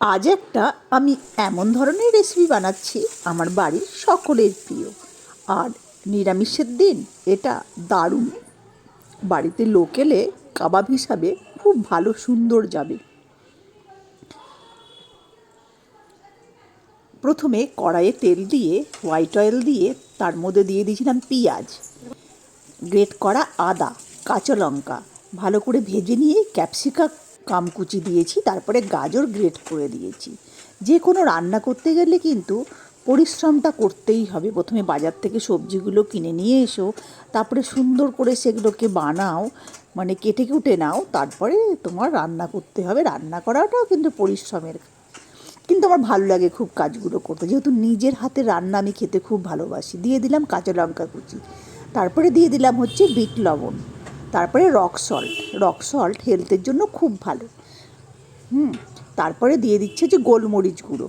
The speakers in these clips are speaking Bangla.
আজ একটা আমি এমন ধরনের রেসিপি বানাচ্ছি আমার বাড়ির সকলের প্রিয়। আর নিরামিষের দিন এটা দারুণ। বাড়িতে লোক এলে কাবাব হিসাবে খুব ভালো সুন্দর যাবে। প্রথমে কড়াইয়ে তেল দিয়ে হোয়াইট অয়েল দিয়ে, তার মধ্যে দিয়ে দিয়েছিলাম পেঁয়াজ। গ্রেট করা আদা, কাঁচা লঙ্কা। ভালো করে ভেজে নিয়ে ক্যাপসিকাম কামকুচি দিয়েছি, তারপরে গাজর গ্রেট করে দিয়েছি। যে কোনো রান্না করতে গেলে কিন্তু পরিশ্রমটা করতেই হবে। প্রথমে বাজার থেকে সবজিগুলো কিনে নিয়ে এসো, তারপরে সুন্দর করে সেগুলোকে বানাও মানে কেটে কুটে নাও, তারপরে তোমার রান্না করতে হবে। রান্না করাটাও কিন্তু পরিশ্রমের কিন্তু আমার ভালো লাগে খুব কাজগুলো করতে। যেহেতু নিজের হাতে রান্না আমি খেতে খুব ভালোবাসি। দিয়ে দিলাম কাঁচা লঙ্কা কুচি। তারপরে দিয়ে দিলাম হচ্ছে বিট লবণ। তারপরে রক সল্ট রক সল্ট হেলথের জন্য খুব ভালো। হুম, তারপরে দিয়ে দিচ্ছে যে গোলমরিচ গুঁড়ো।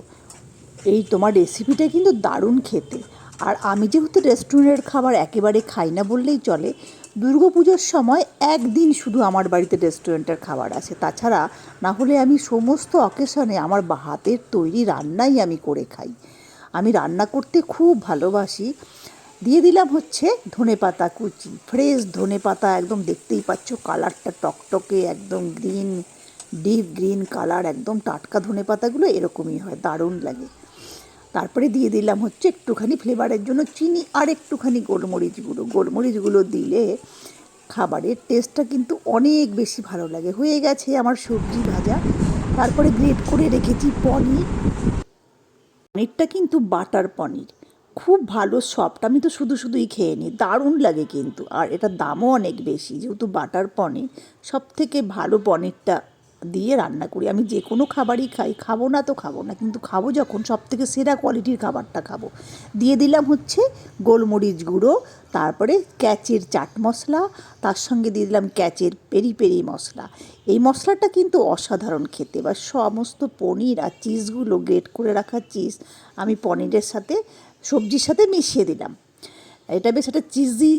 এই তোমার রেসিপিটা কিন্তু দারুণ খেতে। আর আমি যেহেতু রেস্টুরেন্টের খাবার একেবারে খাই না বললেই চলে, দুর্গাপুজোর সময় একদিন শুধু আমার বাড়িতে রেস্টুরেন্টের খাবার আছে তাছাড়া না হলে আমি সমস্ত অকেশনে আমার হাতের তৈরি রান্নাই আমি করে খাই। আমি রান্না করতে খুব ভালোবাসি। দিয়ে দিলাম হচ্ছে ধনে পাতা কুচি। ফ্রেশ ধনে পাতা একদম দেখতেই পাচ্ছ কালারটা টকটকে, একদম গ্রিন ডিপ গ্রিন কালার একদম টাটকা ধনে পাতাগুলো এরকমই হয়, দারুণ লাগে। তারপরে দিয়ে দিলাম হচ্ছে একটুখানি ফ্লেভারের জন্য চিনি আর একটুখানি গোলমরিচ গুঁড়ো। গোলমরিচ দিলে খাবারের টেস্টটা কিন্তু অনেক বেশি ভালো লাগে। হয়ে গেছে আমার সবজি ভাজা। তারপরে গ্রেট করে রেখেছি পনির। পনিরটা কিন্তু বাটার পনির। খুব ভালো সফট আমি তো শুধু শুধুই খেয়ে নিই, দারুণ লাগে কিন্তু। আর এটার দামও অনেক বেশি, যেহেতু বাটার পনির সব থেকে ভালো পনিরটা দিয়ে রান্না করি। আমি যে কোনো খাবারই খাই, খাব না তো খাব না, কিন্তু খাব যখন সব থেকে সেরা কোয়ালিটির খাবারটা খাব। দিয়ে দিলাম হচ্ছে গোলমরিচ গুঁড়ো, তারপরে ক্যাচের চাট মশলা, তার সঙ্গে দিয়ে দিলাম ক্যাচের পেরি পেরি মশলা। এই মশলাটা কিন্তু অসাধারণ খেতে, বা সমস্ত পনির আর চিজগুলো গ্রেট করে রাখা চিজ আমি পনিরের সাথে সবজির সাথে মিশিয়ে দিলাম। এটা বেশ একটা চিজি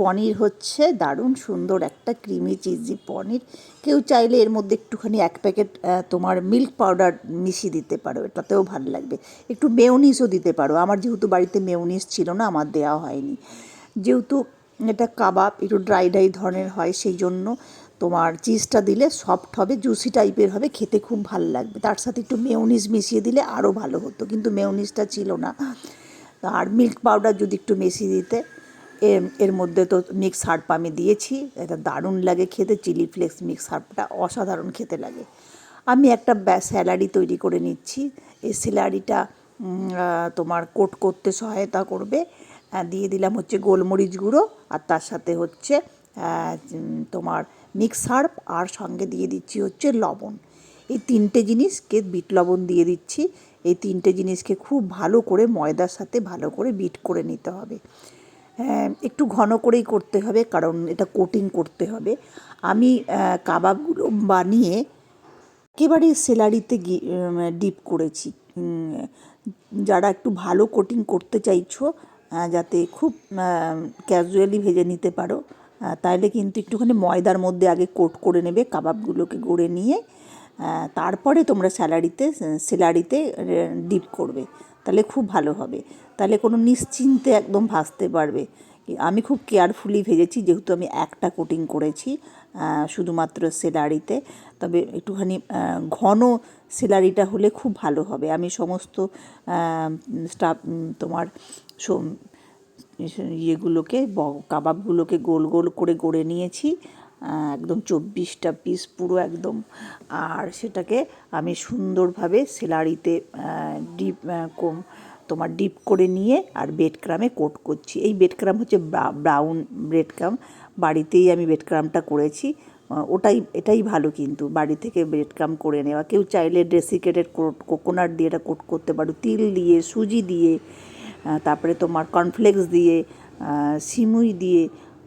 পনির হচ্ছে, দারুণ সুন্দর একটা ক্রিমি চিজি পনির। কেউ চাইলে এর মধ্যে একটুখানি এক প্যাকেট তোমার মিল্ক পাউডার মিশিয়ে দিতে পারো, এটাতেও ভালো লাগবে। একটু মেয়নিসও দিতে পারো। আমার যেহেতু বাড়িতে মেয়নিস ছিল না, আমার দেওয়া হয়নি। যেহেতু এটা কাবাব, একটু ড্রাই ড্রাই ধরনের হয়, সেই জন্য তোমার চিজটা দিলে সফট হবে জুসি টাইপের হবে, খেতে খুব ভালো লাগবে। তার সাথে একটু মেয়নিস মিশিয়ে দিলে আরও ভালো হতো, কিন্তু মেয়নিসটা ছিল না। আর মিল্ক পাউডার যদি একটু মিশিয়ে দিতে এর- এর মধ্যে তো মিক্স হার্প আমি দিয়েছি, এটা দারুণ লাগে খেতে চিলি ফ্লেক্স মিক্স হার্পটা অসাধারণ খেতে লাগে। আমি একটা স্যালারি তৈরি করে নিচ্ছি, এই স্যালারিটা তোমার কোট করতে সহায়তা করবে। দিয়ে দিলাম হচ্ছে গোলমরিচ গুঁড়ো, আর তার সাথে হচ্ছে তোমার মিক্স আর সঙ্গে দিয়ে দিচ্ছি হচ্ছে লবণ। এই তিনটে জিনিসকে বিট লবণ দিয়ে দিচ্ছি। এই তিনটে জিনিসকে খুব ভালো করে ময়দার সাথে ভালো করে বিট করে নিতে হবে। হ্যাঁ, একটু ঘন করেই করতে হবে কারণ এটা কোটিং করতে হবে। আমি কাবাবগুলো বানিয়ে একেবারে সেলারিতে ডিপ করেছি। যারা একটু ভালো কোটিং করতে চাইছো যাতে খুব ক্যাজুয়ালি ভেজে নিতে পারো তাহলে কিন্তু একটুখানি ময়দার মধ্যে আগে কোট করে নেবে, কাবাবগুলোকে গড়ে নিয়ে তারপরে তোমরা স্যালারিতে সেলারিতে ডিপ করবে। তাহলে খুব ভালো হবে। তাহলে কোনো নিশ্চিন্তে একদম ভাজতে পারবে। আমি খুব কেয়ারফুলি ভেজেছি, যেহেতু আমি একটা কোটিং করেছি শুধুমাত্র সেলারিতে তবে একটুখানি ঘন সেলারিটা হলে খুব ভালো হবে। আমি সমস্ত স্টাফ তোমার ইয়েগুলোকে কাবাবগুলোকে গোল গোল করে গড়ে নিয়েছি। একদম চব্বিশটা পিস পুরো একদম। আর সেটাকে আমি সুন্দরভাবে সেলারিতে ডিপ কম, তোমার ডিপ করে নিয়ে আর বেড ক্রামে কোট করছি। এই বেড ক্রাম হচ্ছে ব্রাউন ব্রেড ক্রাম বাড়িতেই আমি বেড ক্রামটা করেছি ওটাই, এটাই ভালো কিন্তু বাড়ি থেকে ব্রেড ক্রাম করে নেওয়া। কেউ চাইলে ডেসিকেটেড কোকোনাট দিয়ে এটা কোট করতে পারো। তিল দিয়ে, সুজি দিয়ে। তারপরে তোমার কর্নফ্লেক্স দিয়ে সিমুই দিয়ে,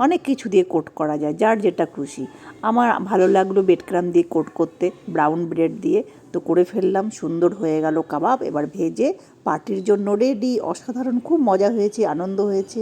অনেক কিছু দিয়ে কোট করা যায়, যার যেটা খুশি। আমার ভালো লাগল বেডক্রাম দিয়ে কোট করতে ব্রাউন ব্রেড দিয়ে। তো করে ফেললাম, সুন্দর হয়ে গেল কাবাব। এবার ভেজে পার্টির জন্য রেডি অসাধারণ, খুব মজা হয়েছে, আনন্দ হয়েছে।